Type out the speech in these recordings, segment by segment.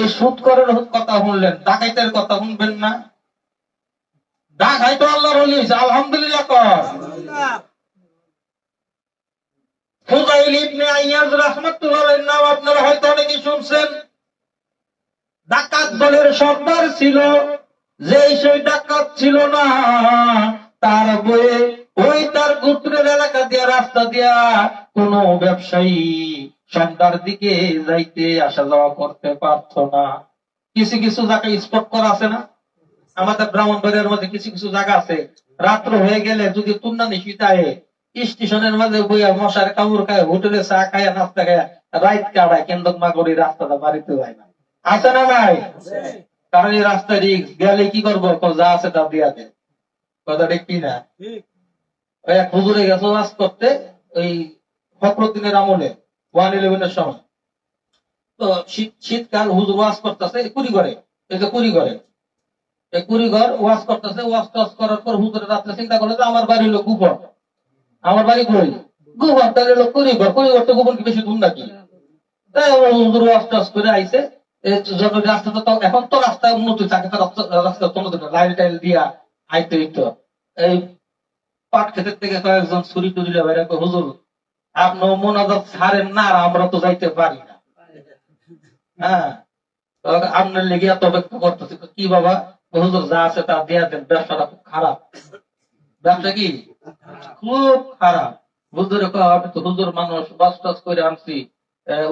এই সুদ করার কথা শুনলেন, ডাকাইতের কথা শুনবেন না? ডাকাই তো আল্লাহর আলহামদুলিল্লাহ কর। ডাকাত দলের ছিল যে সেই ডাকাত ছিল না, তার বয়ে ওই তার গোত্রের এলাকা দিয়া রাস্তা দিয়া কোন ব্যবসায়ী সন্ধ্যার দিকে যাইতে আসা যাওয়া করতে পারত না। কিছু কিছু জায়গায় স্পট করা আছে না? আমাদের ব্রাহ্মণবাড়িয়ার মধ্যে কিছু কিছু জায়গা আছে। রাত্র হয়ে গেলে যদি তুন্না নিশিতায় স্টেশনের মাঝে বইয়া মশার কামড় খায় হোটেলে চা খায় নাস্তা খায় রাইট কাটায় কেন্দ্র মাগরি রাস্তাটা বাড়িতে যায় না। আছে না নাই? কারণ এই রাস্তা রিক্স গেলে কি করব? যা আছে তা দিয়া দে। কথা ঠিক কি না ওই এক হুজুরে গেছে ওয়াজ করতে ওই ফখরুদ্দিনের আমলে। ওয়ান ইলেভেনের সময়। তো শীত শীতকাল হুজুর ওয়াজ করতেছে কুড়ি ঘরে যে কুড়ি ঘরে কুড়ি ঘর ওয়াজ করতেছে, ওয়াজ টাজ করার পর হুজুরে রাত্রে চিন্তা করল যে আমার বাড়ি হলো গুপর আমার বাড়ি কই? গুপর তাহলে হলো কুড়ি ঘর কুড়ি ঘর তো গোপন কি বেশি দূর নাকি? তাই হুজুর ওয়াজ টাজ করে যত রাস্তাটা তো এখন তো রাস্তা উন্নত আগে তো রাস্তা- রাস্তা তো উন্নত না লাইল টাইল দিয়া আইতে এই পাট ক্ষেতের থেকে কয়েকজন ছুরি টুরিলে বাইরে হুজুর আপনি মোনাজাত ছাড়েন না, আর আমরা তো যাইতে পারি না। হ্যাঁ? আপনার লেগে এত অপেক্ষা করতেছে কি বাবা? হুজুর যা আছে তা দেয়া দেন, ব্যবসাটা খুব খারাপ। ব্যবসা কি? খুব খারাপ। হুজুরে আমি তো হুজুর মানুষ, বাস টাস করে আনছি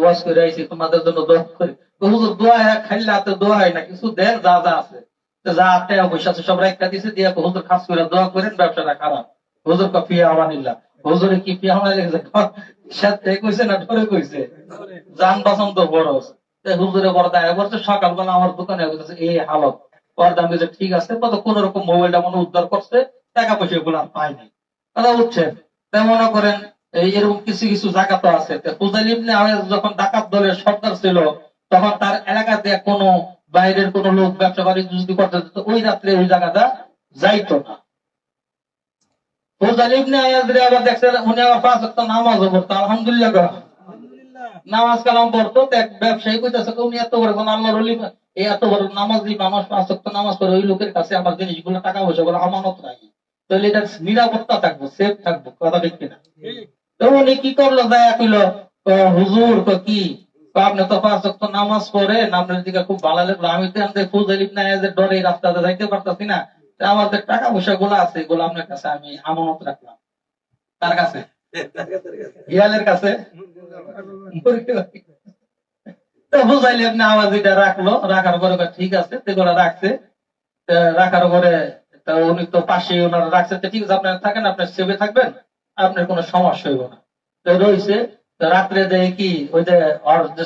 ওয়াজ করে আইছি, তোমাদের জন্য দোয়া করি। হুজুর দোয়া খাইলে দোয়া হয় না, কিছু দেন, যা যা আছে। যা টাকা পয়সা আছে সব একটা দিছে, দিয়ে হুজুর খাস করে দোয়া করেন, ব্যবসাটা খারাপ। হুজুর কা ফিয়া আমানিল্লাহ হুজুরে কি আমানি লেগেছে? সাথে কইছে না ধরে কইছে? যান বাসন তো বড় তো হুজুরে বড়দা বলছে সকালবেলা আমার দোকানে এই হালত, পর্দা আমি ঠিক আছে, কত কোন রকম মোবাইলটা মনে উদ্ধার করছে, টাকা পয়সা আর পায়নি কথা বুঝছেন তাই মনে করেন এরকম কিছু কিছু জায়গা তো আছে। ফুজাইল ইবনে আওয়াজ যখন ডাকাত দলের সর্দার ছিল, তখন তার এলাকাতে কোনো বাইরের কোনো লোক ব্যবসা বাণিজ্য যদি করতে ওই রাত্রে ওই জায়গাটা যাইতো না ফুজাইল ইবনে আয়াজ রে আবার দেখছেন উনি আবার পাঁচ নামাজও পড়তো আলহামদুলিল্লাহ নামাজ কালাম পড়তো এক ব্যবসায়ী কইতাছে উনি এত বড় কোন আল্লাহর ওলি এই এত বড় নামাজি মানুষ পাঁচ নামাজ পড়ে ওই লোকের কাছে আমার জিনিসগুলো টাকা পয়সা গুলো আমানত রাখি। তাহলে এটা নিরাপত্তা থাকব সেফ থাকব কথা ঠিক কিনা? তো উনি কি করল দয়া কইলো হুজুর তো কি? তো আপনি তো পাঁচ নামাজ পড়ে আপনার দিকে খুব ভালো লাগল। আমি তো আমাদের ফুজ আলিম না ডরে রাস্তাতে যাইতে পারতাছি না। আমাদের টাকা পয়সা গুলো আছে, এগুলো আপনার কাছে আমি আমানত রাখলাম। তার কাছে? ইয়ালের কাছে। বুঝাইলে আপনি আওয়াজ এটা রাখল, রাখার পরে ঠিক আছে রাখছে। রাখার পরে উনি তো পাশে ওনারা রাখছে। ঠিক আছে, আপনার থাকেন, আপনার সেবে থাকবেন, আপনার কোনো সমস্যা হইব না। তো রয়েছে রাত্রে কি ওই যে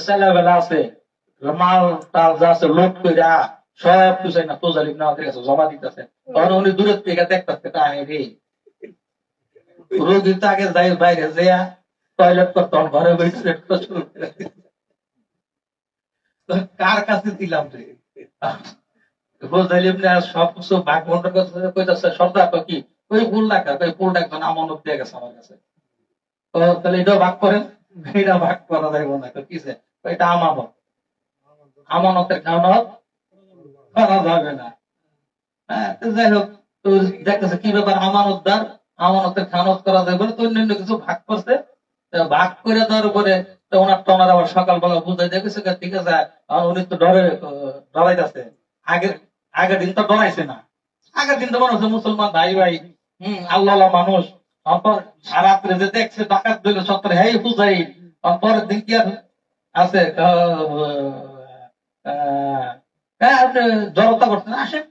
ছেলেবেলা আছে মাল টাল যা আছে, লোড কইরা সব কিছু না তোজালিম না ওদের কাছে জমা দিতেছে। তখন উনি দূরের থেকে দেখতেছে কাহিনী রে। রোগী তো আগে যাই বাইরে যেয়া টয়লেট করতে ঘরে বসে করা। তো কাছে দিলাম রে? সব কিছু ভাগ বন্টন করতে কইতাছে সর্দার তো কি? ওই ফুল ডাকা ওই ফুল একজন আমানত দিয়ে গেছে আমার কাছে। তো তাহলে এটাও ভাগ করেন এটা ভাগ করা যাইব না তো কিসে তো এটা আমানত। আমানতের খাওয়ানত করা যাবে না। হ্যাঁ যাই হোক দেখতেছে কি ব্যাপার? আমানতদার আমানতের খানত করা যাবে তো অন্যান্য কিছু ভাগ করছে। ভাগ করে দেওয়ার উপরে ওনার তো ওনার আবার সকালবেলা বুঝাই দেখেছে ঠিক আছে উনি তো ডরে ডরাইতেছে। আগের আগের দিন তো ডরাইছে না। আগের দিন তো মনে হচ্ছে মুসলমান ভাই ভাই, হম, আল্লাহ মানুষ। তারপর রাত্রে যে দেখছে, ডাকাত দিল সত্তর হ্যাঁ বুঝাই পরের দিন কি আর আছে? হ্যাঁ আপনি জড়তা করছেন আসেন।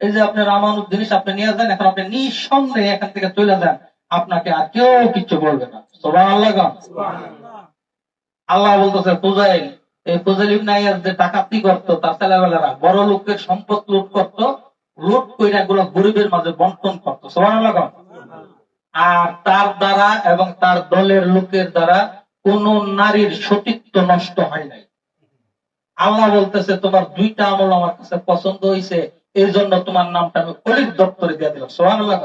এই যে আপনার আমানত জিনিস আপনি নিয়ে যান, এখন আপনি নিঃসন্দেহে এখান থেকে চলে যান। আপনাকে আর কেউ কিচ্ছু বলবে না। সোবান আল্লাহ আল্লাহ বলতেছে ফুজাইল এই ফুজাইল ইবনে আইয়াজ যে ডাকাতি করতো, তার ছেলেবেলারা বড় লোকের সম্পদ লুট করতো, লুট কইরা গুলো গরিবের মাঝে বন্টন করতো। সোবান আল্লাহ আর তার দ্বারা এবং তার দলের লোকের দ্বারা কোন নারীর সতীত্ব নষ্ট হয় নাই। আল্লাহ বলতেছে, তোমার দুইটা আমল আমার কাছে পছন্দ হয়েছে এই জন্য তোমার নামটা আমি অলিক দপ্তরে দিয়ে দিলাম। সোহান আল্লাহ